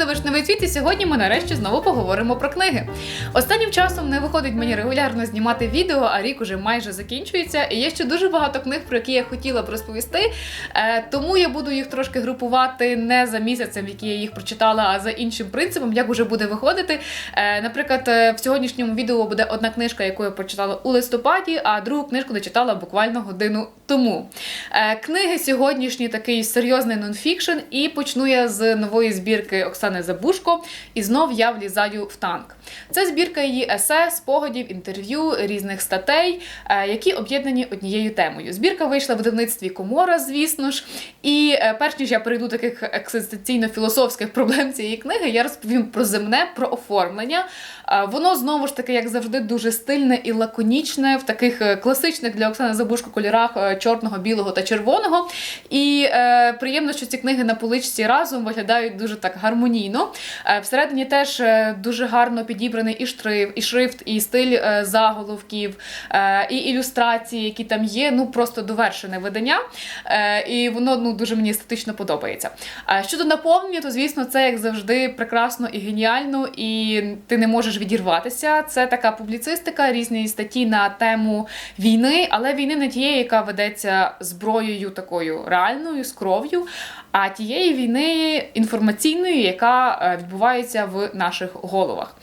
дивиш новий світ, і сьогодні ми нарешті знову поговоримо про книги. Останнім часом не виходить мені регулярно знімати відео, а рік уже майже закінчується. І є ще дуже багато книг, про які я хотіла б розповісти. Е, тому я буду їх трошки групувати не за місяцем, який я їх прочитала, а за іншим принципом, як уже буде виходити. Е, наприклад, е, в сьогоднішньому відео буде одна книжка, яку я прочитала у листопаді, а другу книжку дочитала буквально годину тому. Е, книги сьогоднішні такий серйозний нонфікшн, і почну я з нової збірки Оксани Забушко. І знов я влізаю в танк. Це збірка її есе, спогадів, інтерв'ю, різних статей, е, які об'єднані однією темою. Збірка вийшла в видавництві Комора, звісно ж. І е, перш ніж я перейду таких екзистенційно-філософських проблем цієї книги, я розповім про земне, про оформлення. Е, Воно знову ж таки, як завжди, дуже стильне і лаконічне в таких е, класичних для Оксани Забушко кольорах е, чорного, білого та червоного. І е, приємно, що ці книги на поличці разом виглядають дуже так гармонійно. Е, всередині теж е, дуже гарно підібраний і шрифт, і шрифт, і стиль е, заголовків, е, і ілюстрації, які там є. Ну просто довершене видання. Е, і воно ну дуже мені естетично подобається. А щодо наповнення, то звісно, це як завжди прекрасно і геніально, і ти не можеш відірватися. Це така публіцистика, різні статті на тему війни, але війни не тієї, яка ведеться зброєю такою реальною, з кров'ю, а тієї війни інформаційної, яка е, відбувається в наших головах.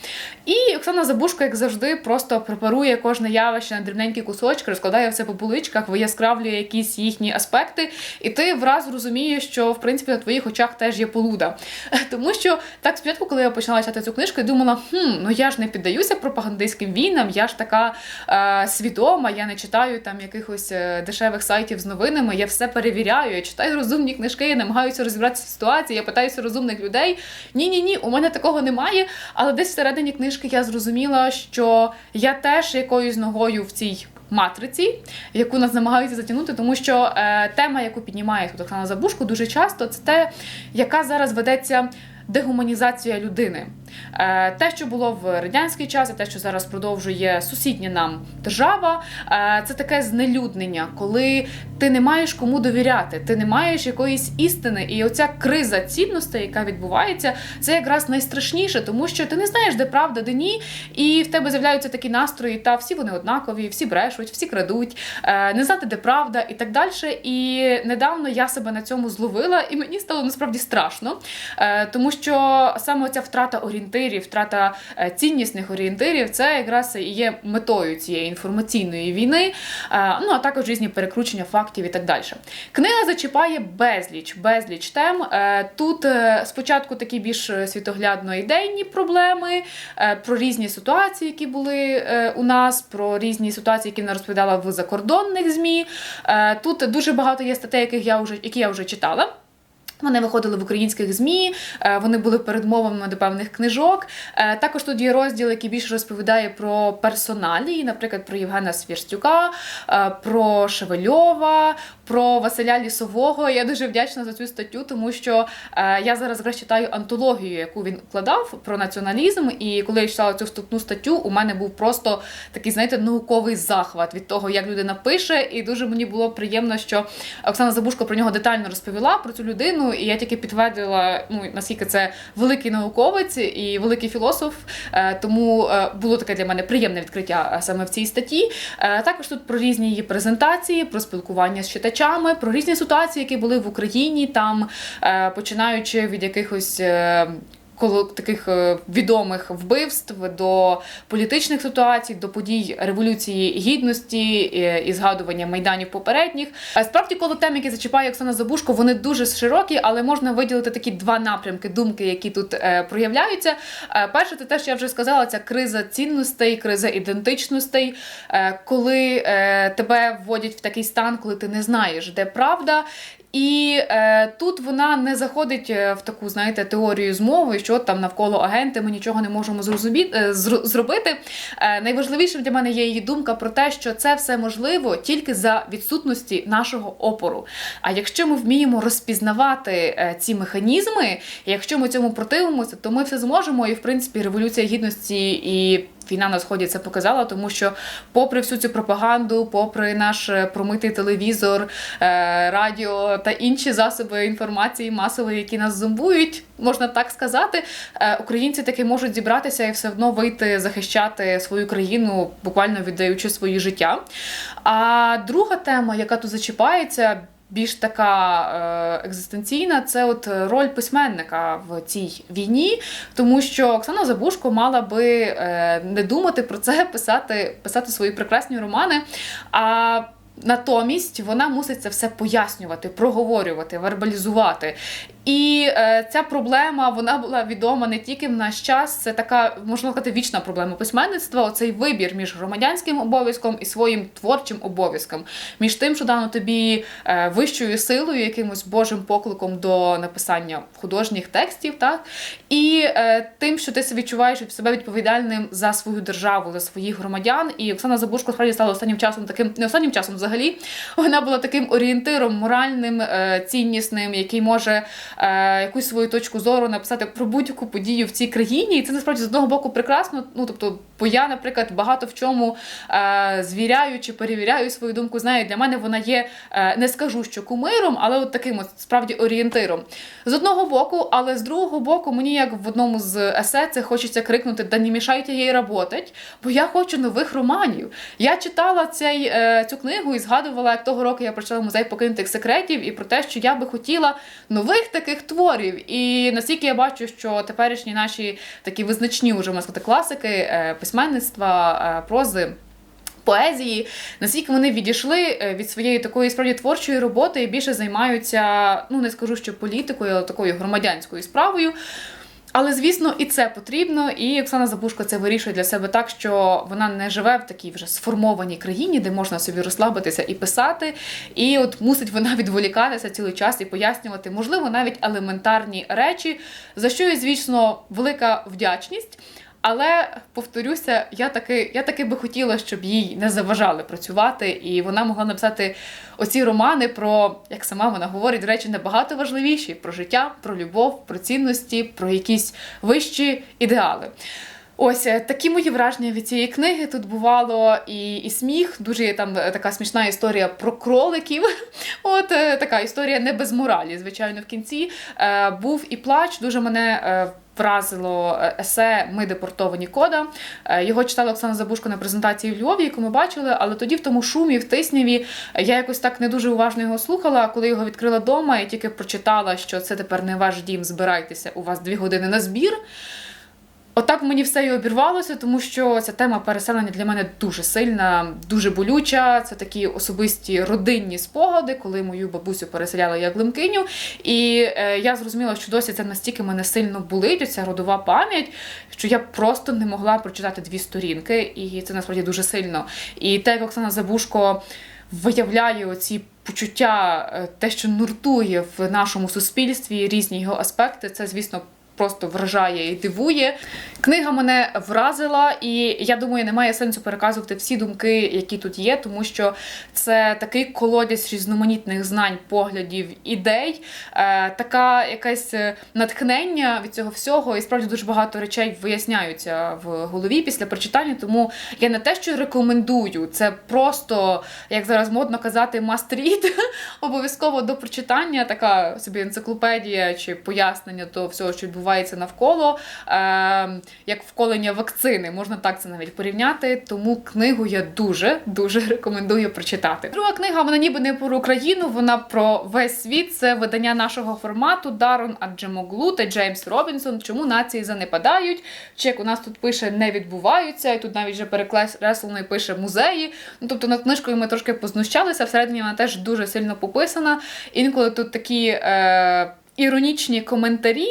І Оксана Забушко, як завжди, просто препарує кожне явище на дрібненькі кусочки, розкладає все по поличках, вияскравлює якісь їхні аспекти, і ти враз розумієш, що в принципі на твоїх очах теж є полуда. Тому що так спочатку, коли я почала читати цю книжку, я думала, хм, ну я ж не піддаюся пропагандистським війнам, я ж така е, свідома, я не читаю там якихось е, дешевих сайтів з новинами, я все перевіряю, я читаю розумні книжки, я намагаюся розібратися в ситуації, я питаюся розумних людей. Ні, ні, ні, у мене такого немає. Але десь всередині книжки я зрозуміла, що я теж якоюсь ногою в цій. Матриці, яку нас намагаються затягнути, тому що е, тема, яку піднімає тут Оксана Забушко, дуже часто це те, яка зараз ведеться дегуманізація людини. Е, те, що було в радянський час, і те, що зараз продовжує сусідня нам держава, е, це таке знелюднення, коли ти не маєш кому довіряти, ти не маєш якоїсь істини. І оця криза цінностей, яка відбувається, це якраз найстрашніше, тому що ти не знаєш, де правда, де ні, і в тебе з'являються такі настрої, та всі вони однакові, всі брешуть, всі крадуть, е, не знати, де правда, і так далі. І недавно я себе на цьому зловила, і мені стало насправді страшно, тому що саме оця втрата орієнтирів, втрата е, ціннісних орієнтирів, це якраз і є метою цієї інформаційної війни, е, ну а також різні перекручення фактів і так далі. Книга зачіпає безліч, безліч тем. Е, Тут спочатку такі більш світоглядно ідейні проблеми, про різні ситуації, які були у нас, про різні ситуації, які вона розповідала в закордонних ЗМІ. Тут дуже багато є статей, яких я вже, які я вже читала. Вони виходили в українських змі, е, вони були передмовами до певних книжок. Е, Також тут є розділ, який більше розповідає про персоналії, наприклад, про Євгена Свірстюка, е, про Шевельова, про Василя Лісового. Я дуже вдячна за цю статтю, тому що е, я зараз якраз читаю антологію, яку він вкладав про націоналізм. І коли я читала цю вступну статтю, у мене був просто такий, знаєте, науковий захват від того, як людина пише. І дуже мені було приємно, що Оксана Забушко про нього детально розповіла про цю людину. І я тільки підтвердила, ну наскільки це великий науковець і великий філософ. Е, Тому е, було таке для мене приємне відкриття саме в цій статті. Також тут про різні її презентації, про спілкування з читачами, про різні ситуації, які були в Україні, там е, починаючи від якихось. Коло таких е, відомих вбивств до політичних ситуацій, до подій революції гідності е, і згадування майданів попередніх. Е, Справді, коло тем, які зачіпає Оксана Забушко, вони дуже широкі, але можна виділити такі два напрямки думки, які тут е, проявляються. Перше, це те, що я вже сказала, ця криза цінностей, криза ідентичностей, коли тебе вводять в такий стан, коли ти не знаєш, де правда. І е, тут вона не заходить е, в таку, знаєте, теорію змови, що там навколо агенти ми нічого не можемо зрозуміти, е, зр- зробити. Е, найважливішим для мене є її думка про те, що це все можливо тільки за відсутності нашого опору. А якщо ми вміємо розпізнавати е, ці механізми, якщо ми цьому противимося, то ми все зможемо. І в принципі революція гідності і війна на сході це показала, тому що, попри всю цю пропаганду, попри наш е, промитий телевізор, е, радіо та інші засоби інформації масової, які нас зомбують, можна так сказати, е, українці таки можуть зібратися і все одно вийти захищати свою країну, буквально віддаючи свої життя. А друга тема, яка тут зачіпається. Більш така е, екзистенційна, це от роль письменника в цій війні, тому що Оксана Забушко мала би е, не думати про це, писати, писати свої прекрасні романи. А натомість вона мусить це все пояснювати, проговорювати, вербалізувати. І е, ця проблема вона була відома не тільки в наш час. Це така можна сказати вічна проблема письменництва. Оцей вибір між громадянським обов'язком і своїм творчим обов'язком, між тим, що дано тобі е, вищою силою, якимось божим покликом до написання художніх текстів, так і е, тим, що ти відчуваєш себе відповідальним за свою державу, за своїх громадян. І Оксана Забушко справді стала останнім часом таким, не останнім часом взагалі. Вона була таким орієнтиром моральним, е, ціннісним, який може е, якусь свою точку зору написати про будь-яку подію в цій країні. І це насправді з одного боку прекрасно. Ну тобто, бо я, наприклад, багато в чому е, звіряю чи перевіряю свою думку. Знаю, для мене вона є, е, не скажу, що кумиром, але от таким от справді орієнтиром. З одного боку, але з другого боку, мені як в одному з есе це хочеться крикнути: да не мішайте їй работать, бо я хочу нових романів. Я читала цей, цю книгу і згадувала, як того року я прочитала музей покинутих секретів і про те, що я би хотіла нових таких творів. І наскільки я бачу, що теперішні наші такі визначні уже можна сказати, класики е, письменництва, е, прози. Поезії, наскільки вони відійшли е, від своєї такої справді творчої роботи і більше займаються, ну не скажу, що політикою, але такою громадянською справою. Але звісно, і це потрібно. І Оксана Забушко це вирішує для себе так, що вона не живе в такій вже сформованій країні, де можна собі розслабитися і писати. І от мусить вона відволікатися цілий час і пояснювати, можливо, навіть елементарні речі, за що і, звісно, велика вдячність. Але повторюся, я таки, я таки би хотіла, щоб їй не заважали працювати, і вона могла написати оці романи про, як сама вона говорить, речі набагато важливіші: про життя, про любов, про цінності, про якісь вищі ідеали. Ось е, такі мої враження від цієї книги. Тут бувало і і сміх, дуже є там е, така смішна історія про кроликів. От е, така історія не без моралі, звичайно, в кінці. Був і плач, дуже мене вразило есе Ми депортовані кода. Його читала Оксана Забушко на презентації в Львові, яку ми бачили, але тоді в тому шумі, в тисняві, я якось так не дуже уважно його слухала. Коли його відкрила вдома, я тільки прочитала, що це тепер не ваш дім, збирайтеся, у вас дві години на збір. Отак мені все і обірвалося, тому що ця тема переселення для мене дуже сильна, дуже болюча. Це такі особисті родинні спогади, коли мою бабусю переселяли як лимкиню. І е, я зрозуміла, що досі це настільки мене сильно болить, оця родова пам'ять, що я просто не могла прочитати дві сторінки, і це насправді дуже сильно. І те, як Оксана Забушко виявляє оці почуття, е, те, що нуртує в нашому суспільстві різні його аспекти, це, звісно просто вражає і дивує. Книга мене вразила, і я думаю, немає сенсу переказувати всі думки, які тут є, тому що це такий колодязь різноманітних знань, поглядів, ідей, е, така якесь натхнення від цього всього, і справді дуже багато речей виясняються в голові після прочитання. Тому я не те, що рекомендую, це просто, як зараз модно казати, must-read, обов'язково до прочитання, така собі енциклопедія чи пояснення до всього, що відбувається відбувається навколо, е, як вколення вакцини, можна так це навіть порівняти. Тому книгу я дуже дуже рекомендую прочитати. Друга книга вона ніби не про Україну, вона про весь світ. Це видання нашого формату Дарон Аджемоглу та Джеймс Робінсон. Чому нації занепадають? Чек у нас тут пише не відбуваються, і тут навіть вже перекреслено пише музеї. Ну тобто над книжкою ми трошки познущалися. Всередині вона теж дуже сильно пописана. Інколи тут такі е, іронічні коментарі.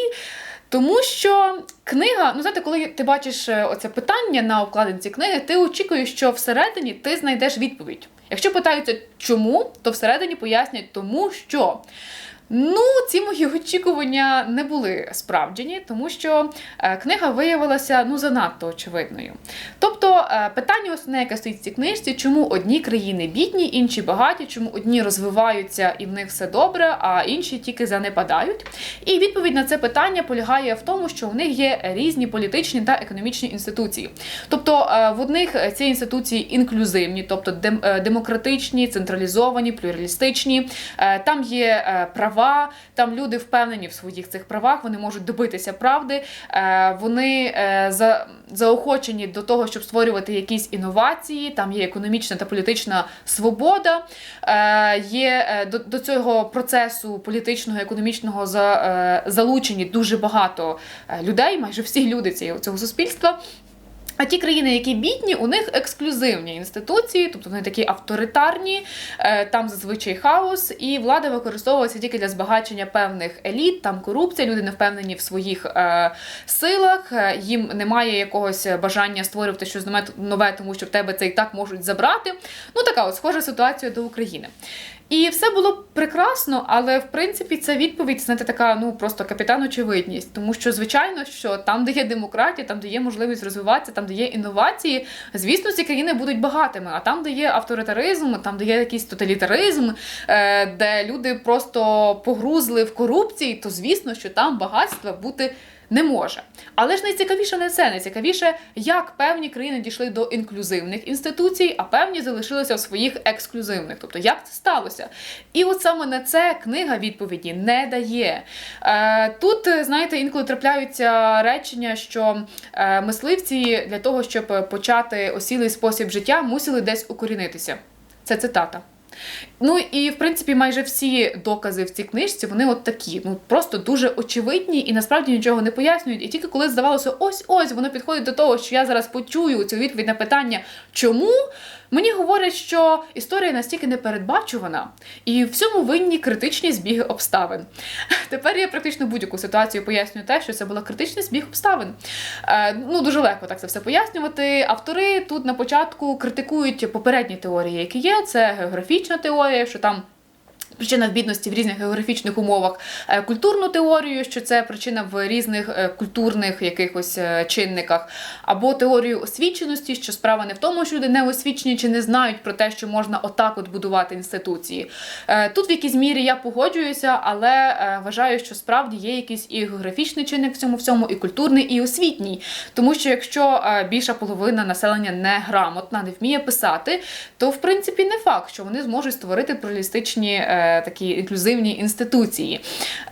Тому що книга, ну знаєте, коли ти бачиш е, оце питання на обкладинці книги, ти очікуєш, що всередині ти знайдеш відповідь. Якщо питаються чому, то всередині пояснять тому, що. Ну, ці мої очікування не були справджені, тому що е, книга виявилася ну занадто очевидною. Тобто, е, питання основне, яке стоїть в цій книжці, чому одні країни бідні, інші багаті, чому одні розвиваються і в них все добре, а інші тільки занепадають. І відповідь на це питання полягає в тому, що в них є різні політичні та економічні інституції. Тобто е, в одних ці інституції інклюзивні, тобто демократичні, централізовані, плюралістичні. Там є е, права, там люди впевнені в своїх цих правах, вони можуть добитися правди, е, вони е, за, заохочені до того, щоб створювати якісь інновації. Там є економічна та політична свобода. Е, Є до, цього процесу політичного, економічного за, залучені дуже багато людей, майже всі люди цього суспільства. А ті країни, які бідні, у них ексклюзивні інституції, тобто вони такі авторитарні, е, там зазвичай хаос, і влада використовується тільки для збагачення певних еліт, там корупція, люди не впевнені в своїх е, силах, е, їм немає якогось бажання створювати щось нове- нове, тому що в тебе це і так можуть забрати. Ну така от схожа ситуація до України. І все було прекрасно, але в принципі це відповідь, знаєте, така ну просто капітан очевидність. Тому що, звичайно, що там, де є демократія, там, де є можливість розвиватися, там, де є інновації, звісно, ці країни будуть багатими. А там, де є авторитаризм, там, де є якийсь тоталітаризм, е, де люди просто погрузли в корупції, то звісно, що там багатства бути. Не може. Але ж найцікавіше не це. Найцікавіше, як певні країни дійшли до інклюзивних інституцій, а певні залишилися в своїх ексклюзивних. Тобто, як це сталося? І от саме на це книга відповіді не дає. Е, тут, знаєте, інколи трапляються речення, що е, мисливці для того, щоб почати осілий спосіб життя, мусили десь укорінитися. Це цитата. Ну і в принципі майже всі докази в цій книжці вони от такі, ну просто дуже очевидні і насправді нічого не пояснюють. І тільки коли здавалося, ось ось воно підходить до того, що я зараз почую цю відповідь на питання, чому мені говорять, що історія настільки непередбачувана, і в цьому винні критичні збіги обставин. Тепер я практично будь-яку ситуацію пояснюю те, що це була критичний збіг обставин. Е, ну дуже легко так це все пояснювати. Автори тут на початку критикують попередні теорії, які є. Це географічна теорія, що там. Причина в бідності в різних географічних умовах, Е, культурну теорію, що це причина в різних е, культурних якихось е, чинниках, або теорію освіченості, що справа не в тому, що люди не освічені чи не знають про те, що можна отак от будувати інституції. Тут в якійсь мірі я погоджуюся, але вважаю, що справді є якийсь і географічний чинник в цьому всьому, і культурний, і освітній. Тому що якщо більша половина населення не грамотна, не вміє писати, то в принципі не факт, що вони зможуть створити плюралістичні такі інклюзивні інституції.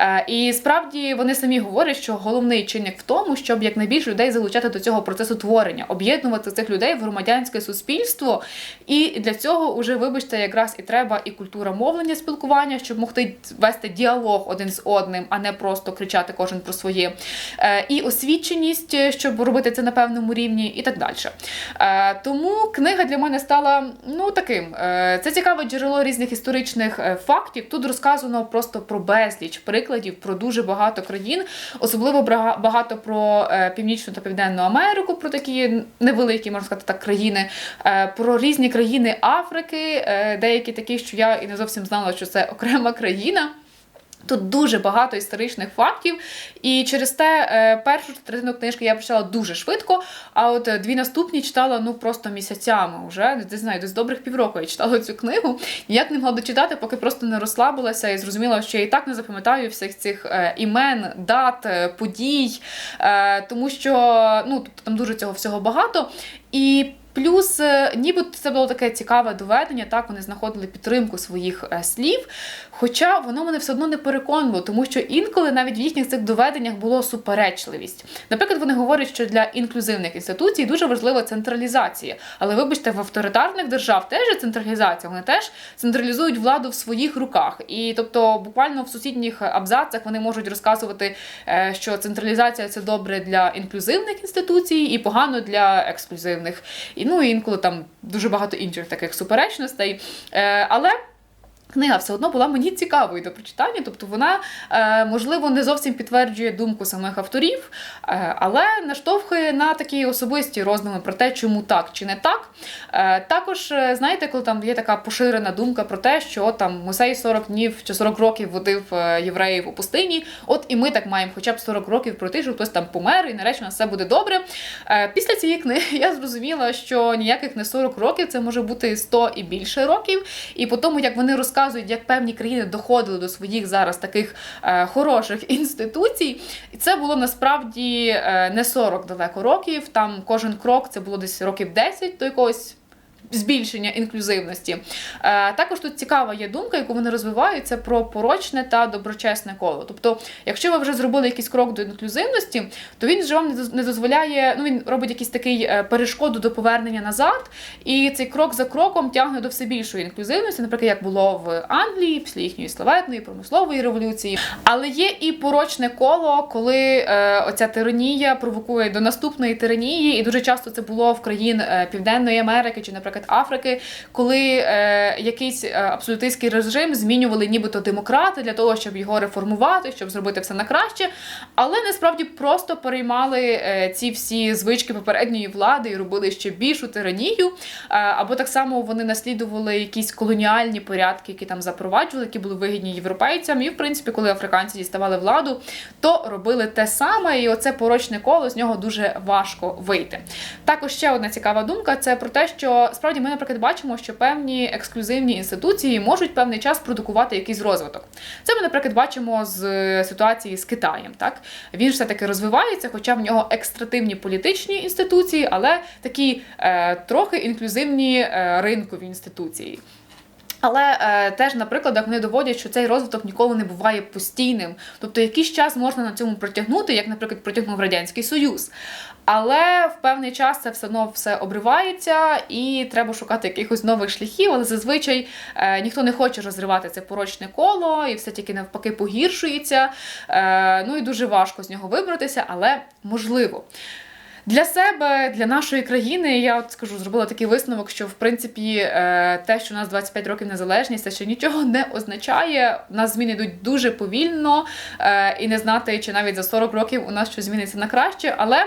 Е, і справді вони самі говорять, що головний чинник в тому, щоб якнайбільше людей залучати до цього процесу творення, об'єднувати цих людей в громадянське суспільство. І для цього вже, вибачте, якраз і треба і культура мовлення, спілкування, щоб могти вести діалог один з одним, а не просто кричати кожен про своє. Е, І освіченість, щоб робити це на певному рівні, і так далі. Е, Тому книга для мене стала ну таким. е, Це цікаве джерело різних історичних е, фактів. Тут розказано просто про безліч прикладів про дуже багато країн, особливо багато про е, Північну та Південну Америку, про такі невеликі, можна сказати, так, країни, е, про різні країни Африки, е, деякі такі, що я і не зовсім знала, що це окрема країна. Тут дуже багато історичних фактів, і через те е, першу третину книжки я прочитала дуже швидко, а от е, дві наступні читала ну просто місяцями вже. Не знаю, десь добрих півроку я читала цю книгу. Ніяк не могла дочитати, поки просто не розслабилася і зрозуміла, що я і так не запам'ятаю всіх цих е, імен, дат, подій, тому що ну тобто там дуже цього всього багато. І Плюс, е, ніби це було таке цікаве доведення, так вони знаходили підтримку своїх е, слів. Хоча воно мене все одно не переконувало, тому що інколи навіть в їхніх цих доведеннях було суперечливість. Наприклад, вони говорять, що для інклюзивних інституцій дуже важлива централізація. Але вибачте, в авторитарних держав теж є централізація, вони теж централізують владу в своїх руках. І тобто, буквально в сусідніх абзацах вони можуть розказувати, е, що централізація це добре для інклюзивних інституцій і погано для ексклюзивних. Ну і інколи там дуже багато інших таких суперечностей. Е, Але. Книга все одно була мені цікавою до прочитання, тобто вона, е, можливо, не зовсім підтверджує думку самих авторів, е, але наштовхує на такі особисті роздуми про те, чому так чи не так. Е, також, знаєте, коли там є така поширена думка про те, що там Мусей 40 днів чи 40 років водив євреїв у пустині, от і ми так маємо хоча б 40 років пройти, щоб хтось там помер, і нарешті у нас все буде добре. Після цієї книги я зрозуміла, що ніяких не 40 років, це може бути 100 і більше років. І по тому, як вони розказують, як певні країни доходили до своїх зараз таких е, хороших інституцій, і це було насправді е, не 40 далеко років. Там кожен крок це було десь років 10 до якогось. Збільшення інклюзивності. Е, також тут цікава є думка, яку вони розвивають, це про порочне та доброчесне коло. Тобто, якщо ви вже зробили якийсь крок до інклюзивності, то він вже вам не доз- не дозволяє, ну він робить якийсь такий е, перешкоду до повернення назад, і цей крок за кроком тягне до все більшої інклюзивності, наприклад, як було в Англії після їхньої славетної промислової революції. Але є і порочне коло, коли е, оця тиранія провокує до наступної тиранії, і дуже часто це було в країн Південної Америки чи, наприклад, Африки, коли е, якийсь е, абсолютистський режим змінювали нібито демократи для того, щоб його реформувати, щоб зробити все на краще, але насправді просто переймали е, ці всі звички попередньої влади і робили ще більшу тиранію. Е, або так само вони наслідували якісь колоніальні порядки, які там запроваджували, які були вигідні європейцям. І в принципі, коли африканці діставали владу, то робили те саме, і оце порочне коло з нього дуже важко вийти. Також ще одна цікава думка це про те, що справді ми, наприклад, бачимо, що певні ексклюзивні інституції можуть певний час продукувати якийсь розвиток. Це ми, наприклад, бачимо з е, ситуації з Китаєм. Так він ж все таки розвивається, хоча в нього екстративні політичні інституції, але такі е, трохи інклюзивні е, ринкові інституції. Але е, теж на прикладах вони доводять, що цей розвиток ніколи не буває постійним. Тобто якийсь час можна на цьому протягнути, як, наприклад, протягнув Радянський Союз. Але в певний час це все одно все обривається, і треба шукати якихось нових шляхів. Але зазвичай е, ніхто не хоче розривати це порочне коло, і все тільки навпаки погіршується. Е, ну і дуже важко з нього вибратися, але можливо. Для себе, для нашої країни, я от скажу, зробила такий висновок, що в принципі е, те, що у нас 25 років незалежність, це ще нічого не означає. У нас зміни йдуть дуже повільно е, і не знати, чи навіть за 40 років у нас щось зміниться на краще. Але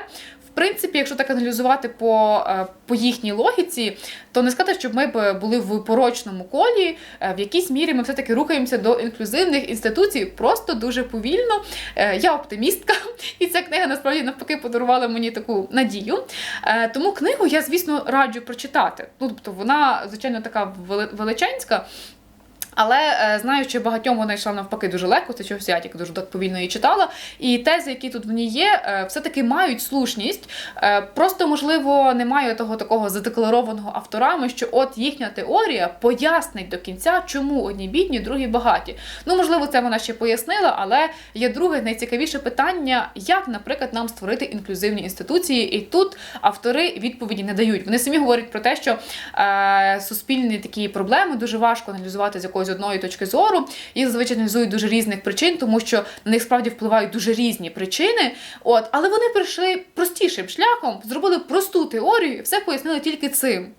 принципі, якщо так аналізувати по, е, по їхній логіці, то не сказати, щоб ми були в порочному колі. Е, В якійсь мірі ми все-таки рухаємося до інклюзивних інституцій просто дуже повільно. Е, Я оптимістка, і ця книга насправді навпаки подарувала мені таку надію. Тому книгу я, звісно, раджу прочитати. Ну, тобто вона, звичайно, така величенська. Але е, знаю, що багатьом вона йшла навпаки дуже легко, це чогось я тільки дуже повільно її читала. І тези, які тут в ній є, е, все-таки мають слушність. Е, Просто, можливо, немає того такого задекларованого авторами, що от їхня теорія пояснить до кінця, чому одні бідні, другі багаті. Ну, можливо, це вона ще пояснила, але є друге найцікавіше питання, як, наприклад, нам створити інклюзивні інституції. І тут автори відповіді не дають. Вони самі говорять про те, що е, суспільні такі проблеми дуже важко аналізувати з якоїсь одної точки зору. Їх зазвичай аналізують дуже різних причин, тому що на них справді впливають дуже різні причини. От, але вони прийшли простішим шляхом, зробили просту теорію і все пояснили тільки цим.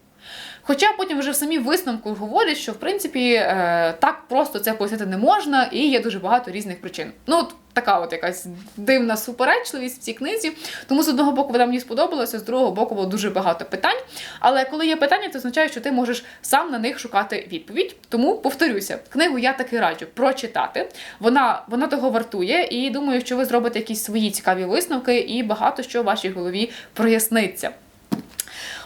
Хоча потім вже в самі висновку говорять, що в принципі е, так просто це пояснити не можна, і є дуже багато різних причин. Ну, така от якась дивна суперечливість в цій книзі. Тому з одного боку вона мені сподобалася, з другого боку було дуже багато питань. Але коли є питання, це означає, що ти можеш сам на них шукати відповідь. Тому повторюся, книгу я таки раджу прочитати. Вона, вона того вартує, і думаю, що ви зробите якісь свої цікаві висновки, і багато що в вашій голові проясниться.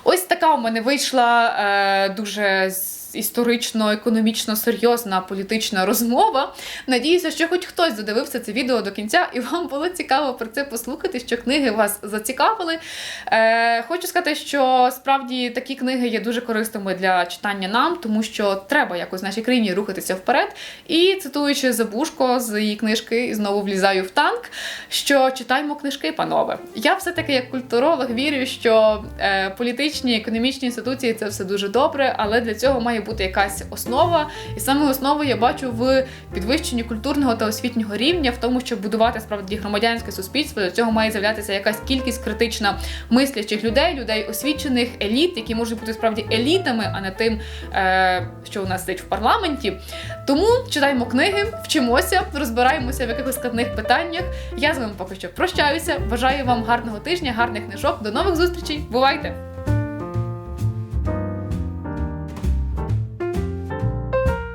Ось така у мене вийшла е, дуже з- історично, економічно серйозна політична розмова. Надіюся, що хоч хтось додивився це відео до кінця, і вам було цікаво про це послухати, що книги вас зацікавили. Е, хочу сказати, що справді такі книги є дуже корисними для читання нам, тому що треба якось в нашій країні рухатися вперед. І цитуючи Забушко з її книжки, знову влізаю в танк, що читаймо книжки, панове. Я все-таки як культуролог вірю, що е, політичні, економічні інституції це все дуже добре, але для цього має бути якась основа. І саме основу я бачу в підвищенні культурного та освітнього рівня, в тому, щоб будувати справді громадянське суспільство. До цього має з'являтися якась кількість критична мислячих людей, людей освічених, еліт, які можуть бути справді елітами, а не тим, е, що у нас сидить в парламенті. Тому читаємо книги, вчимося, розбираємося в якихось складних питаннях. Я з вами поки що прощаюся. Бажаю вам гарного тижня, гарних книжок. До нових зустрічей. Бувайте!